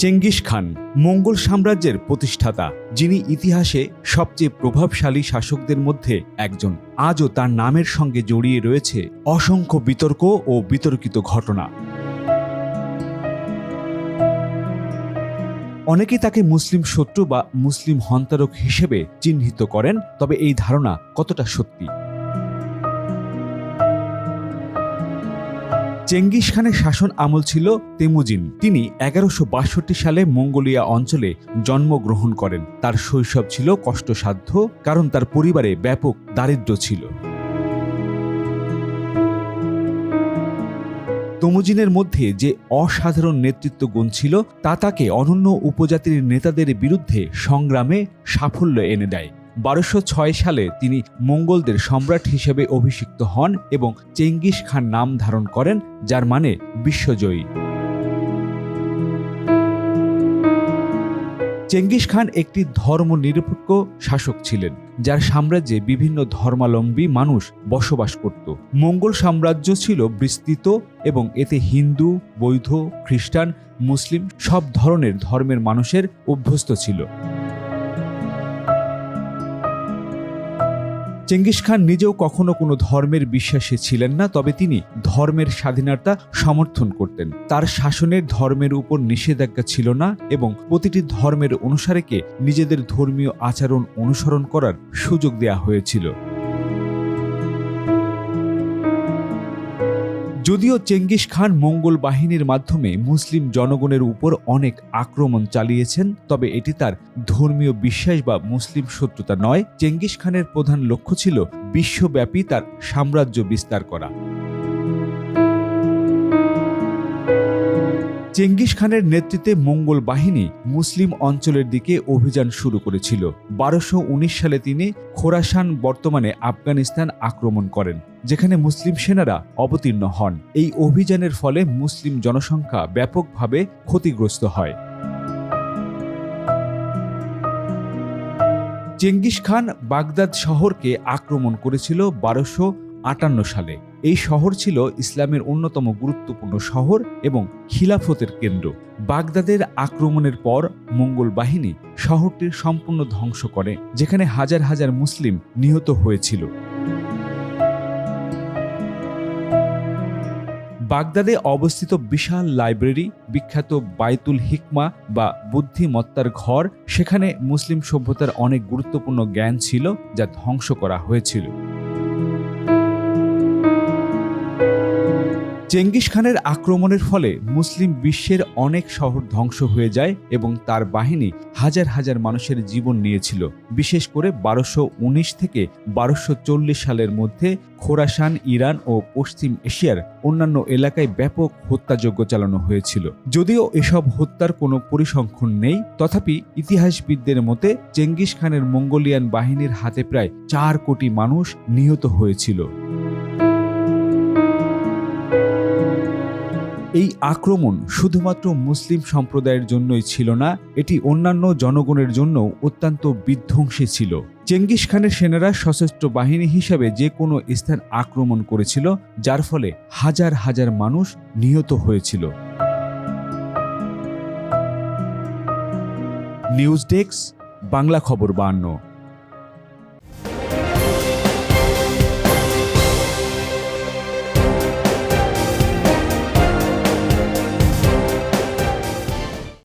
Genghis Khan, মঙ্গল সাম্রাজ্যের প্রতিষ্ঠাতা, যিনি ইতিহাসে সবচেয়ে প্রভাবশালী শাসকদের মধ্যে একজন। আজও তার নামের সঙ্গে জড়িয়ে রয়েছে অসংখ্য বিতর্ক ও বিতর্কিত ঘটনা। অনেকে তাকে মুসলিম শত্রু বা মুসলিম হন্তারক হিসেবে চিহ্নিত করেন, তবে এই ধারণা কতটা সত্যি? চেঙ্গিস খানের শাসন আমল ছিল তেমুজিন। তিনি এগারোশো সালে মঙ্গোলিয়া অঞ্চলে জন্মগ্রহণ করেন। তার শৈশব ছিল কষ্টসাধ্য, কারণ তার পরিবারে ব্যাপক দারিদ্র্য ছিল। তমুজিনের মধ্যে যে অসাধারণ নেতৃত্ব গুণ ছিল, তা তাকে অনন্য উপজাতির নেতাদের বিরুদ্ধে সংগ্রামে সাফল্য এনে দেয়। বারোশো ছয় সালে তিনি মঙ্গলদের সম্রাট হিসেবে অভিষিক্ত হন এবং চেঙ্গিস খান নাম ধারণ করেন, যার মানে বিশ্বজয়ী। চেঙ্গিস খান একটি ধর্মনিরপেক্ষ শাসক ছিলেন, যার সাম্রাজ্যে বিভিন্ন ধর্মাবলম্বী মানুষ বসবাস করত। মঙ্গল সাম্রাজ্য ছিল বিস্তৃত এবং এতে হিন্দু, বৌদ্ধ, খ্রিস্টান, মুসলিম সব ধরনের ধর্মের মানুষের অভ্যস্ত ছিল। চেঙ্গিস খান নিজেও কখনো কোনো ধর্মের বিশ্বাসী ছিলেন না, তবে তিনি ধর্মের স্বাধীনতা সমর্থন করতেন। তার শাসনের ধর্মের উপর নিষেধাজ্ঞা ছিল না এবং প্রতিটি ধর্মের অনুসারীকে নিজেদের ধর্মীয় আচরণ অনুসরণ করার সুযোগ দেয়া হয়েছিল। যদিও চেঙ্গিস খান মঙ্গল বাহিনীর মাধ্যমে মুসলিম জনগণের উপর অনেক আক্রমণ চালিয়েছেন, তবে এটি তার ধর্মীয় বিশ্বাস বা মুসলিম শত্রুতা নয়। চেঙ্গিস খানের প্রধান লক্ষ্য ছিল বিশ্বব্যাপী তার সাম্রাজ্য বিস্তার করা। চেঙ্গিস খানের নেতৃত্বে মঙ্গল বাহিনী মুসলিম অঞ্চলের দিকে অভিযান শুরু করেছিল। বারোশো সালে তিনি খোরাসান বর্তমানে আফগানিস্তান আক্রমণ করেন, যেখানে মুসলিম সেনারা অবতীর্ণ হন। এই অভিযানের ফলে মুসলিম জনসংখ্যা ব্যাপকভাবে ক্ষতিগ্রস্ত হয়। চেঙ্গিস খান বাগদাদ শহরকে আক্রমণ করেছিল বারোশো আটান্ন সালে। এই শহর ছিল ইসলামের অন্যতম গুরুত্বপূর্ণ শহর এবং খিলাফতের কেন্দ্র। বাগদাদের আক্রমণের পর মঙ্গল বাহিনী শহরটির সম্পূর্ণ ধ্বংস করে, যেখানে হাজার হাজার মুসলিম নিহত হয়েছিল। বাগদাদে অবস্থিত বিশাল লাইব্রেরি, বিখ্যাত বাইতুল হিকমা বা বুদ্ধিমত্তার ঘর, সেখানে মুসলিম সভ্যতার অনেক গুরুত্বপূর্ণ জ্ঞান ছিল, যা ধ্বংস করা হয়েছিল। চেঙ্গিস খানের আক্রমণের ফলে মুসলিম বিশ্বের অনেক শহর ধ্বংস হয়ে যায় এবং তার বাহিনী হাজার হাজার মানুষের জীবন নিয়েছিল। বিশেষ করে বারোশো থেকে বারোশো সালের মধ্যে খোরাসান, ইরান ও পশ্চিম এশিয়ার অন্যান্য এলাকায় ব্যাপক হত্যাযজ্ঞ চালানো হয়েছিল। যদিও এসব হত্যার কোনো পরিসংখ্যান নেই, তথাপি ইতিহাসবিদদের মতে চেঙ্গিস খানের মঙ্গোলিয়ান বাহিনীর হাতে প্রায় চার কোটি মানুষ নিহত হয়েছিল। এই আক্রমণ শুধুমাত্র মুসলিম সম্প্রদায়ের জন্যই ছিল না, এটি অন্যান্য জনগণের জন্য অত্যন্ত বিধ্বংসী ছিল। চেঙ্গিস খানের সেনারা সশস্ত্র বাহিনী হিসাবে যে কোনো স্থান আক্রমণ করেছিল, যার ফলে হাজার হাজার মানুষ নিহত হয়েছিল। নিউজ ডেস্ক, বাংলা খবর বান্ন।